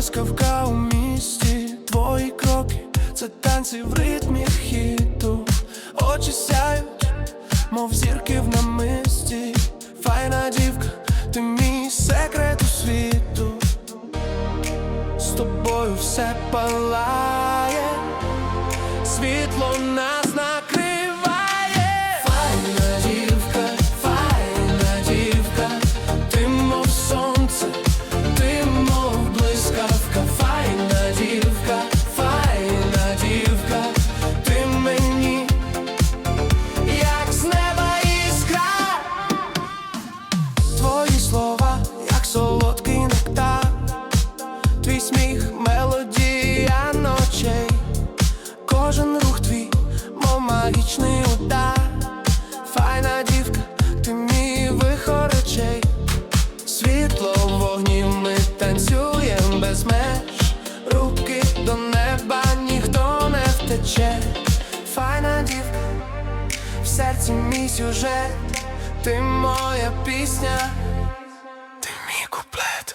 блискавка у місті, твої кроки, це танці в ритмі хіту, очі сяють, мов зірки в намисті. Файна дівка, ти мій секрет у світу. З тобою все палає, сміх, мелодія ночей, кожен рух твій, мов магічний удар, файна дівка, ти мій вихор речей, світло в вогні ми танцюєм без меж, руки до неба ніхто не втече, файна дівка, в серці мій сюжет, ти моя пісня. Ти мій куплет